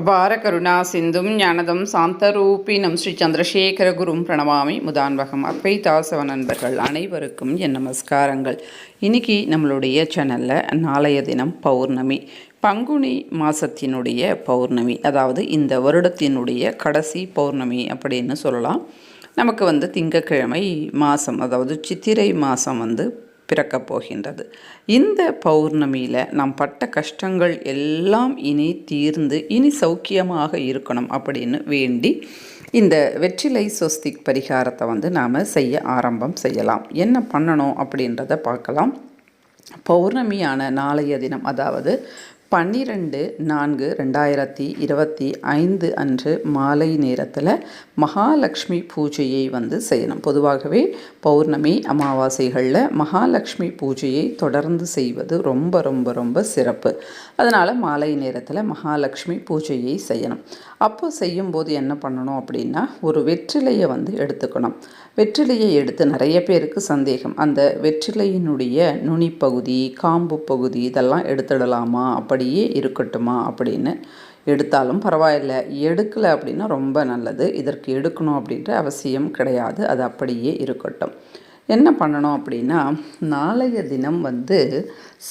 அபார கருணா சிந்தும் ஞானதம் சாந்தரூபினம் ஸ்ரீ சந்திரசேகர குரும் பிரணவாமி முதான்வகம் அத்வைதாசவ நண்பர்கள் அனைவருக்கும் என் நமஸ்காரங்கள். இன்னைக்கு நம்மளுடைய சேனலில் நாளைய தினம் பௌர்ணமி. பங்குனி மாதத்தினுடைய பௌர்ணமி. அதாவது இந்த வருடத்தினுடைய கடைசி பௌர்ணமி அப்படின்னு சொல்லலாம். நமக்கு வந்து திங்கக்கிழமை மாதம் அதாவது சித்திரை மாதம் வந்து பிறக்கப் போகின்றது இந்த பௌர்ணமியில் நாம் பட்ட கஷ்டங்கள் எல்லாம் இனி தீர்ந்து இனி சௌக்கியமாக இருக்கணும் அப்படின்னு வேண்டி இந்த வெற்றிலை சொஸ்திக் பரிகாரத்தை வந்து நாம் செய்ய ஆரம்பம் செய்யலாம். என்ன பண்ணணும் அப்படின்றத பார்க்கலாம். பௌர்ணமியான நாளைய தினம் அதாவது பன்னிரெண்டு நான்கு ரெண்டாயிரத்தி இருபத்தி ஐந்து அன்று மாலை நேரத்தில் மகாலட்சுமி பூஜையை வந்து செய்யணும். பொதுவாகவே பௌர்ணமி அமாவாசைகளில் மகாலட்சுமி பூஜையை தொடர்ந்து செய்வது ரொம்ப ரொம்ப ரொம்ப சிறப்பு. அதனால் மாலை நேரத்தில் மகாலட்சுமி பூஜையை செய்யணும். அப்போ செய்யும்போது என்ன பண்ணணும் அப்படின்னா ஒரு வெற்றிலையை வந்து எடுத்துக்கணும். வெற்றிலையை எடுத்து நிறைய பேருக்கு சந்தேகம். அந்த வெற்றிலையினுடைய நுனிப்பகுதி காம்பு பகுதி இதெல்லாம் எடுத்துடலாமா? அப்படியே இருக்கட்டுமா? அப்படின்னு எடுத்தாலும் பரவாயில்ல. எடுக்கலை அப்படின்னா ரொம்ப நல்லது. இதற்கு எடுக்கணும் அப்படின்ற அவசியம் கிடையாது. அது அப்படியே இருக்கட்டும். என்ன பண்ணணும் அப்படின்னா நாளைய தினம் வந்து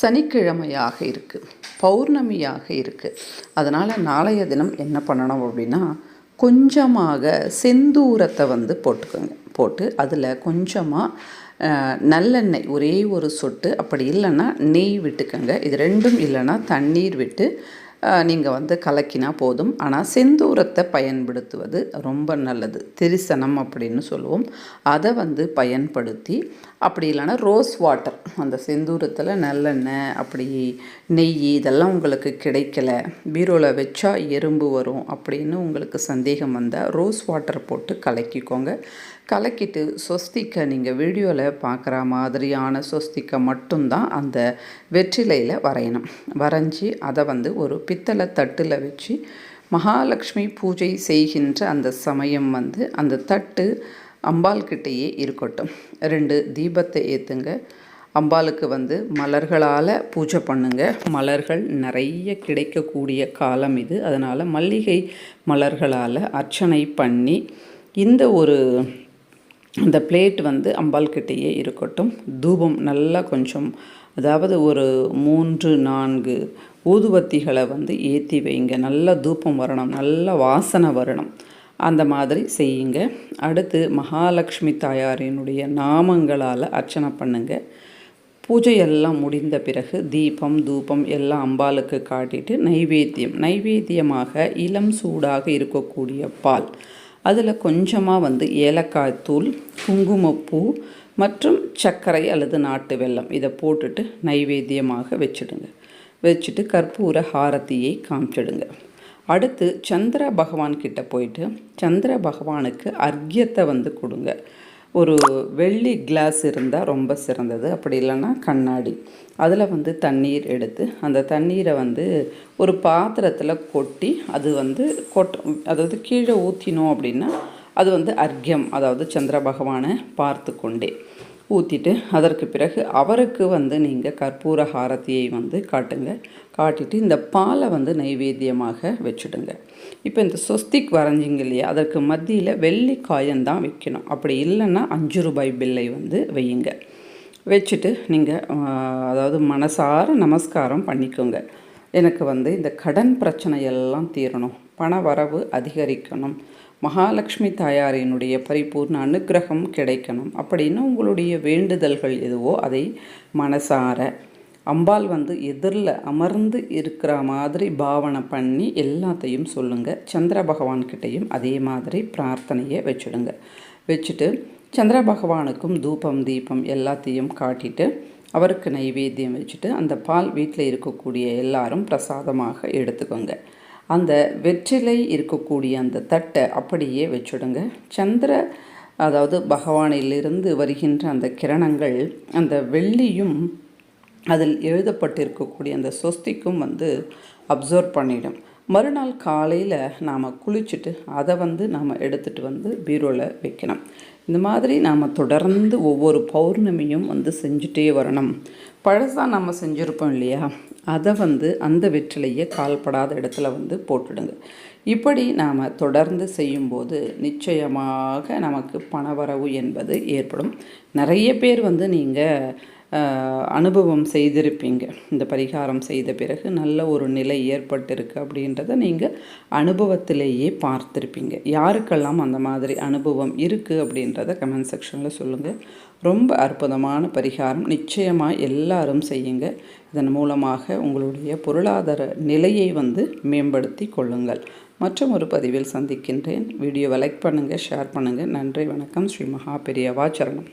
சனிக்கிழமையாக இருக்குது பௌர்ணமியாக இருக்குது அதனால் நாளைய தினம் என்ன பண்ணணும் அப்படின்னா கொஞ்சமாக செந்தூரத்தை வந்து போட்டுக்கோங்க. போட்டு அதில் கொஞ்சமாக நல்லெண்ணெய் ஒரே ஒரு சொட்டு அப்படி இல்லைன்னா நெய் விட்டுக்கோங்க. இது ரெண்டும் இல்லைன்னா தண்ணீர் விட்டு நீங்கள் வந்து கலக்கினா போதும். ஆனால் செந்தூரத்தை பயன்படுத்துவது ரொம்ப நல்லது. திரிசனம் அப்படின்னு சொல்லுவோம். அதை வந்து பயன்படுத்தி அப்படி இல்லைன்னா ரோஸ் வாட்டர் அந்த செந்தூரத்தில் நல்லெண்ணெய் அப்படி நெய் இதெல்லாம் உங்களுக்கு கிடைக்கல. பீரோவில் வச்சா எறும்பு வரும் அப்படின்னு உங்களுக்கு சந்தேகம் வந்தால் ரோஸ் வாட்டர் போட்டு கலக்கிக்கோங்க. கலக்கிட்டு சொஸ்திக்கை நீங்கள் வீடியோவில் பார்க்குற மாதிரியான சொஸ்திக்கை மட்டும்தான் அந்த வெற்றிலையில் வரையணும். வரைஞ்சி அதை வந்து ஒரு பித்தளை தட்டில் வச்சு மகாலட்சுமி பூஜை செய்கின்ற அந்த சமயம் வந்து அந்த தட்டு அம்பாள்கிட்டேயே இருக்கட்டும். ரெண்டு தீபத்தை ஏற்றுங்க அம்பாளுக்கு வந்து மலர்களால் பூஜை பண்ணுங்க. மலர்கள் நிறைய கிடைக்கக்கூடிய காலம் இது. அதனால் மல்லிகை மலர்களால் அர்ச்சனை பண்ணி இந்த ஒரு அந்த பிளேட் வந்து அம்பாள்கிட்டேயே இருக்கட்டும். தூபம் நல்லா கொஞ்சம் அதாவது ஒரு மூன்று நான்கு ஊதுவத்திகளை வந்து ஏற்றி வைங்க. நல்ல தூப்பம் வரணும் நல்ல வாசனை வரணும். அந்த மாதிரி செய்யுங்க. அடுத்து மகாலட்சுமி தாயாரினுடைய நாமங்களால் அர்ச்சனை பண்ணுங்க. பூஜையெல்லாம் முடிந்த பிறகு தீபம் தூபம் எல்லாம் அம்பாளுக்கு காட்டிட்டு நைவேத்தியம். நைவேத்தியமாக இளம் சூடாக இருக்கக்கூடிய பால். அதில் கொஞ்சமாக வந்து ஏலக்காய் தூள் குங்குமப்பூ மற்றும் சர்க்கரை அல்லது நாட்டு வெல்லம். இதை போட்டுட்டு நைவேத்தியமாக வச்சுடுங்க. வச்சுட்டு கற்பூர ஹாரத்தியை காமிச்சிடுங்க. அடுத்து சந்திர பகவான் கிட்ட போயிட்டு சந்திர பகவானுக்கு அர்க்கியத்தை வந்து கொடுங்க. ஒரு வெள்ளி கிளாஸ் இருந்தால் ரொம்ப சிறந்தது. அப்படி இல்லைன்னா கண்ணாடி. அதில் வந்து தண்ணீர் எடுத்து அந்த தண்ணீரை வந்து ஒரு பாத்திரத்தில் கொட்டி அது வந்து கொட் அதாவது கீழே ஊற்றினோம் அப்படின்னா அது வந்து அர்க்கியம் அதாவது சந்திர பகவானை பார்த்து கொண்டே ஊற்றிட்டு அதற்கு பிறகு அவருக்கு வந்து நீங்கள் கற்பூர ஹாரத்தியை வந்து காட்டுங்க. காட்டிட்டு இந்த பாலை வந்து நைவேத்தியமாக வச்சுடுங்க. இப்போ இந்த சொஸ்திக் வரைஞ்சிங்க இல்லையா அதற்கு மத்தியில் வெள்ளி காயந்தான் வைக்கணும். அப்படி இல்லைன்னா அஞ்சு ரூபாய் பில்லை வந்து வையுங்க. வச்சுட்டு நீங்கள் அதாவது மனசார நமஸ்காரம் பண்ணிக்கோங்க. எனக்கு வந்து இந்த கடன் பிரச்சனை எல்லாம் தீரணும். பண வரவு அதிகரிக்கணும். மகாலட்சுமி தாயாரினுடைய பரிபூர்ண அனுகிரகம் கிடைக்கணும். அப்படின்னு உங்களுடைய வேண்டுதல்கள் எதுவோ அதை மனசார அம்பாள் வந்து எதிரில் அமர்ந்து இருக்கிற மாதிரி பாவனை பண்ணி எல்லாத்தையும் சொல்லுங்கள் சந்திர பகவான்கிட்டையும் அதே மாதிரி பிரார்த்தனையை வச்சுடுங்க. வச்சுட்டு சந்திர பகவானுக்கும் தூபம் தீபம் எல்லாத்தையும் காட்டிட்டு அவருக்கு நைவேத்தியம் வச்சுட்டு அந்த பால் வீட்டில் இருக்கக்கூடிய எல்லாரும் பிரசாதமாக எடுத்துக்கோங்க. அந்த வெற்றிலை இருக்கக்கூடிய அந்த தட்டை அப்படியே வச்சுடுங்க. சந்திர அதாவது பகவானிலிருந்து வருகின்ற அந்த கிரணங்கள் அந்த வெள்ளியும் அதில் எழுதப்பட்டிருக்கக்கூடிய அந்த சொஸ்திக்கும் வந்து அப்சர்வ் பண்ணிடும். மறுநாள் காலையில் நாம் குளிச்சுட்டு அதை வந்து நாம் எடுத்துகிட்டு வந்து பீரோவில் வைக்கணும். இந்த மாதிரி நாம் தொடர்ந்து ஒவ்வொரு பௌர்ணமியும் வந்து செஞ்சுட்டே வரணும். பழசாக நம்ம செஞ்சுருப்போம் இல்லையா? அதை வந்து அந்த வெற்றிலையை கால்படாத இடத்துல வந்து போட்டுடுங்க. இப்படி நாம் தொடர்ந்து செய்யும்போது நிச்சயமாக நமக்கு பணவரவு என்பது ஏற்படும். நிறைய பேர் வந்து நீங்கள் அனுபவம் செய்திருப்பீங்க. இந்த பரிகாரம் செய்த பிறகு நல்ல ஒரு நிலை ஏற்பட்டிருக்கு அப்படின்றத நீங்கள் அனுபவத்திலேயே பார்த்துருப்பீங்க. யாருக்கெல்லாம் அந்த மாதிரி அனுபவம் இருக்குது அப்படின்றத கமெண்ட் செக்ஷனில் சொல்லுங்கள் ரொம்ப அற்புதமான பரிகாரம். நிச்சயமாக எல்லாரும் செய்யுங்க. இதன் மூலமாக உங்களுடைய பொருளாதார நிலையை வந்து மேம்படுத்தி கொள்ளுங்கள். மற்றும் ஒரு பதிவில் சந்திக்கின்றேன். வீடியோவை லைக் பண்ணுங்கள் ஷேர் பண்ணுங்கள் நன்றி வணக்கம். ஸ்ரீ மகா பெரியவா சரணம்.